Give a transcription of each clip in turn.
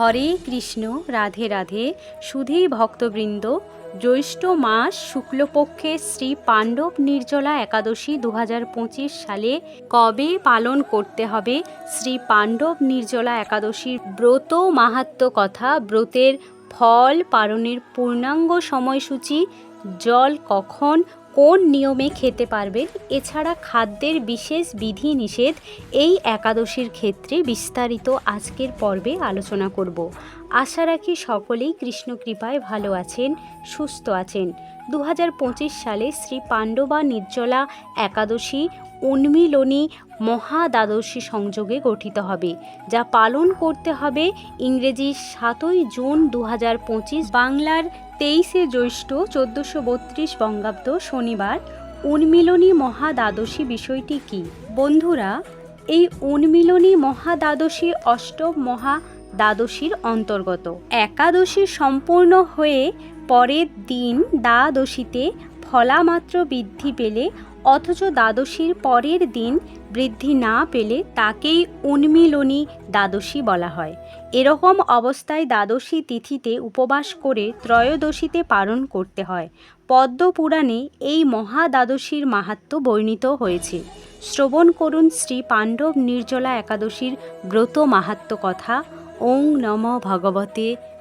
হরে কৃষ্ণ, রাধে রাধে। সুধী ভক্তবৃন্দ, জ্যৈষ্ঠ মাস শুক্লপক্ষে শ্রী পাণ্ডব নির্জলা একাদশী দু হাজার পঁচিশ সালে কবে পালন করতে হবে? শ্রী পাণ্ডব নির্জলা একাদশীর ব্রত মাহাত্ম্য কথা, ব্রতের ফল পালনের পূর্ণাঙ্গ সময়সূচি, জল কখন কোন নিয়মে খেতে পারবেন? এছাড়া খাদ্যের বিশেষ বিধি নিষেধ এই একাদশীর ক্ষেত্রে বিস্তারিত আজকের পর্বে আলোচনা করব। আশা রাখি সকলেই কৃষ্ণ কৃপায় ভালো আছেন, সুস্থ আছেন। দু হাজার পঁচিশ সালে শ্রী পাণ্ডবা নির্জলা একাদশী উন্মিলনী মহাদ্বাদশী সংযোগে গঠিত হবে, যা পালন করতে হবে ইংরেজি সাতই জুন দু বাংলার তেইশে জ্যৈষ্ঠ চোদ্দোশো বত্রিশ বঙ্গাব্দ শনিবার। উন্মিলনী মহাদ্বাদশী বিষয়টি কি? বন্ধুরা, এই উন্মিলনী মহাদ্বাদশী অষ্টম মহা দ্বাদশীর অন্তর্গত। একাদশী সম্পূর্ণ হয়ে পরের দিন দ্বাদশীতে ফলামাত্র বৃদ্ধি পেলে অথচ দ্বাদশীর পরের দিন বৃদ্ধি না পেলে তাকেই উন্মিলনী দ্বাদশী বলা হয়। এরকম অবস্থায় দ্বাদশী তিথিতে উপবাস করে ত্রয়োদশীতে পালন করতে হয়। পদ্ম পুরাণে এই মহা দ্বাদশীর মাহাত্ম্য বর্ণিত হয়েছে। শ্রবণ করুন শ্রী পাণ্ডব নির্জলা একাদশীর ব্রত মাহাত্ম্য কথা। ওং নম ভগবতে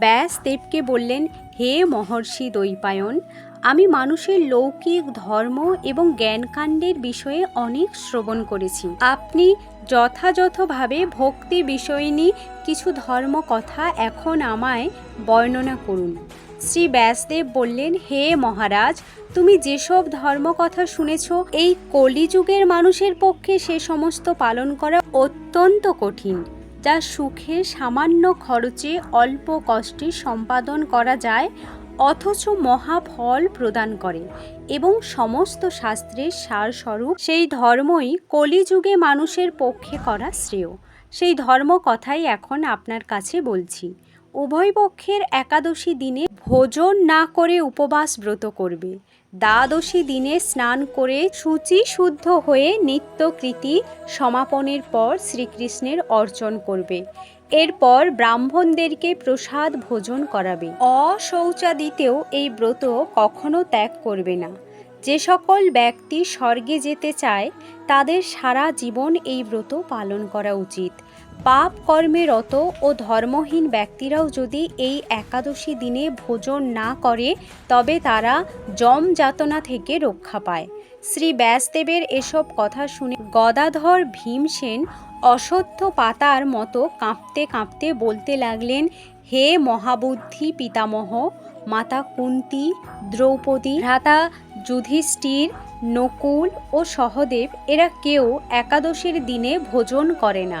ব্যাসদেবকে বললেন, হে মহর্ষি দৈপায়ন আমি মানুষের লৌকিক ধর্ম এবং জ্ঞানকাণ্ডের বিষয়ে অনেক শ্রবণ করেছি। আপনি যথাযথভাবে ভক্তি বিষয়নী কিছু ধর্ম কথা এখন আমায় বর্ণনা করুন। শ্রী ব্যাসদেব বললেন, হে মহারাজ, তুমি যেসব ধর্ম কথা শুনেছ, এই কলিযুগের মানুষের পক্ষে সে সমস্ত পালন করা অত্যন্ত কঠিন। যা সুখে সামান্য খরচে অল্প কষ্টে সম্পাদন করা যায়, অথচ মহাফল প্রদান করে এবং সমস্ত শাস্ত্রের সারস্বরূপ সেই ধর্মই কলিযুগে মানুষের পক্ষে করা শ্রেয়। সেই ধর্ম কথাই এখন আপনার কাছে বলছি। উভয় পক্ষের একাদশী দিনে ভোজন না করে উপবাস ব্রত করবে। দ্বাদশী দিনে স্নান করে শুচি শুদ্ধ হয়ে নিত্যকৃতি সমাপনের পর শ্রীকৃষ্ণের অর্চন করবে। এরপর ব্রাহ্মণদেরকে প্রসাদ ভোজন করাবে। অশৌচাদিতেও এই ব্রত কখনো ত্যাগ করবে না। যে সকল ব্যক্তি স্বর্গে যেতে চায়, তাদের সারা জীবন এই ব্রত পালন করা উচিত। পাপ কর্মে রত ও ধর্মহীন ব্যক্তিরাও যদি এই একাদশী দিনে ভোজন না করে, তবে তারা যম যাতনা থেকে রক্ষা পায়। শ্রী ব্যাসদেবের এসব কথা শুনে গদাধর ভীমসেন অসত্য পাতার মতো কাঁপতে কাঁপতে বলতে লাগলেন, হে মহাবুদ্ধি পিতামহ, মাতা কুন্তি, দ্রৌপদী, ভ্রাতা যুধিষ্ঠির, নকুল ও সহদেব, এরা কেউ একাদশীর দিনে ভোজন করে না।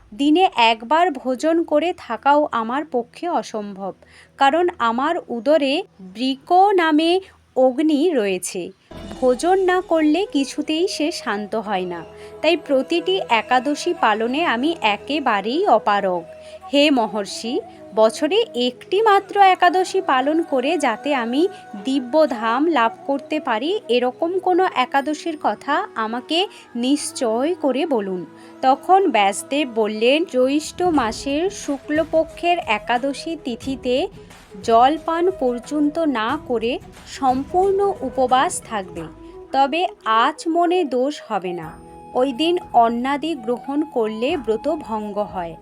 দিনে একবার ভোজন করে থাকাও আমার পক্ষে অসম্ভব, কারণ আমার উদরে বৃক নামে অগ্নি রয়েছে। ভোজন না করলে কিছুতেই সে শান্ত হয় না। তাই প্রতিটি একাদশী পালনে আমি একেবারেই অপারগ। হে মহর্ষি বছরে একটি মাত্র একাদশী পালন করে যাতে আমি দিব্যধাম লাভ করতে পারি, এরকম কোনো একাদশীর কথা আমাকে নিশ্চয় করে বলুন। তখন ব্যাসদেব বললেন, জ্যৈষ্ঠ মাসের শুক্লপক্ষের একাদশী তিথিতে জলপান পর্যন্ত না করে সম্পূর্ণ উপবাস থাকবে, তবে আজ মনে দোষ হবে না। ওই দিন অন্নাদি গ্রহণ করলে ব্রত ভঙ্গ হয়।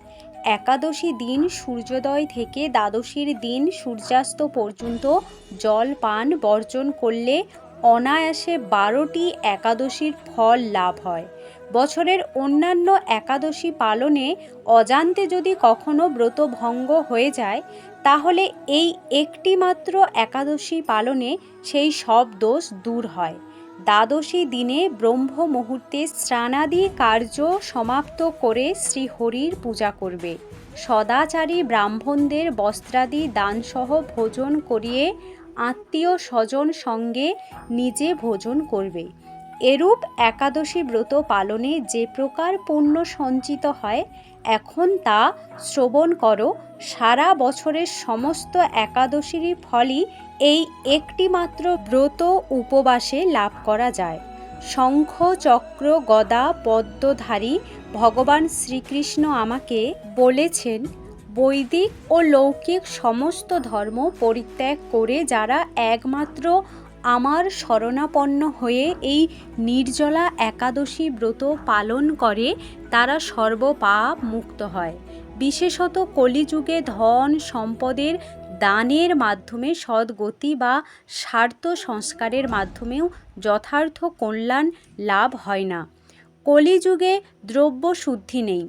একাদশী দিন সূর্যোদয় থেকে দ্বাদশীর দিন সূর্যাস্ত পর্যন্ত জল পান বর্জন করলে অনায়াসে বারোটি একাদশীর ফল লাভ হয়। বছরের অন্যান্য একাদশী পালনে অজান্তে যদি কখনো ব্রত ভঙ্গ হয়ে যায়, তাহলে এই একটি মাত্র একাদশী পালনে সেই সব দোষ দূর হয়। দ্বাদশী দিনে ব্রহ্ম মুহূর্তে স্নানাদি কার্য সমাপ্ত করে শ্রীহরির পূজা করবে। সদাচারী ব্রাহ্মণদের বস্ত্রাদি দানসহ ভোজন করিয়ে আত্মীয় স্বজন সঙ্গে নিজে ভোজন করবে। এরূপ একাদশী ব্রত পালনে যে প্রকার পুণ্য সঞ্চিত হয়, এখন তা শ্রবণ করো। সারা বছরের সমস্ত একাদশীরই ফলই এই একটি মাত্র ব্রত উপবাসে লাভ করা যায়। শঙ্খ, চক্র, গদা, পদ্মধারী ভগবান শ্রীকৃষ্ণ আমাকে বলেছেন, বৈদিক ও লৌকিক সমস্ত ধর্ম পরিত্যাগ করে যারা একমাত্র আমার শরণাপন্ন হয়ে এই নির্জলা একাদশী ব্রত পালন করে তারা সর্বপাপ মুক্ত হয়। বিশেষত কলিযুগে ধন সম্পদের দানের মাধ্যমে সদ্গতি বা স্বার্থ সংস্কারের মাধ্যমেও যথার্থ কল্যাণ লাভ হয় না। কলিযুগে দ্রব্য শুদ্ধি নেই।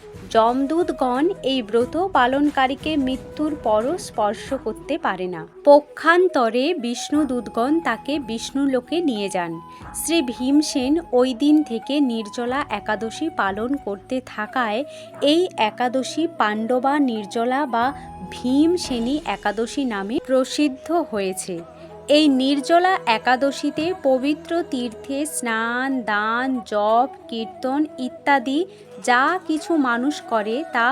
যমদূতগণ এই ব্রত পালনকারীকে মৃত্যুর পরও স্পর্শ করতে পারে না। পক্ষান্তরে বিষ্ণুদূতগণ তাকে বিষ্ণুলোকে নিয়ে যান। শ্রী ভীমসেন ওই দিন থেকে নির্জলা একাদশী পালন করতে থাকায় এই একাদশী পাণ্ডবা, নির্জলা বা ভীমসেনী একাদশী নামে প্রসিদ্ধ হয়েছে। এই নির্জলা একাদশীতে পবিত্র তীর্থে স্নান, দান, জপ, কীর্তন ইত্যাদি যা কিছু মানুষ করে তা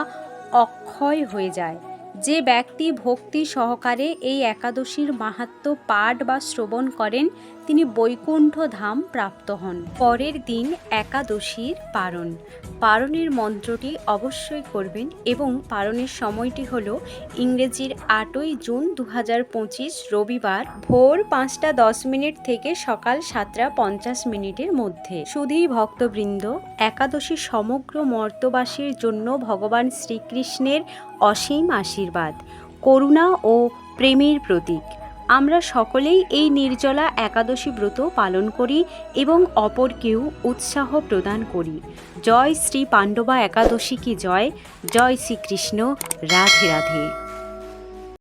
অক্ষয় হয়ে যায়। যে ব্যক্তি ভক্তি সহকারে এই একাদশীর মাহাত্ম পাঠ বা শ্রবণ করেন, তিনি বৈকুণ্ঠ ধাম প্রাপ্ত হন। পরের দিন একাদশীর পারণ। পারণের মন্ত্রটি অবশ্যই করবেন এবং পারণের সময়টি হল ইংরেজির আটই জুন দু হাজার পঁচিশ রবিবার ভোর পাঁচটা দশ মিনিট থেকে সকাল সাতটা পঞ্চাশ মিনিটের মধ্যে। শুধুই ভক্তবৃন্দ, একাদশী সমগ্র মর্তবাসীর জন্য ভগবান শ্রীকৃষ্ণের অসীম আশীর্বাদ, করুণা ও প্রেমের প্রতীক। আমরা সকলেই এই নির্জলা একাদশী ব্রত পালন করি এবং অপরকেও উৎসাহ প্রদান করি। জয় শ্রী পাণ্ডবা একাদশী কি জয়? জয় শ্রীকৃষ্ণ। রাধে রাধে।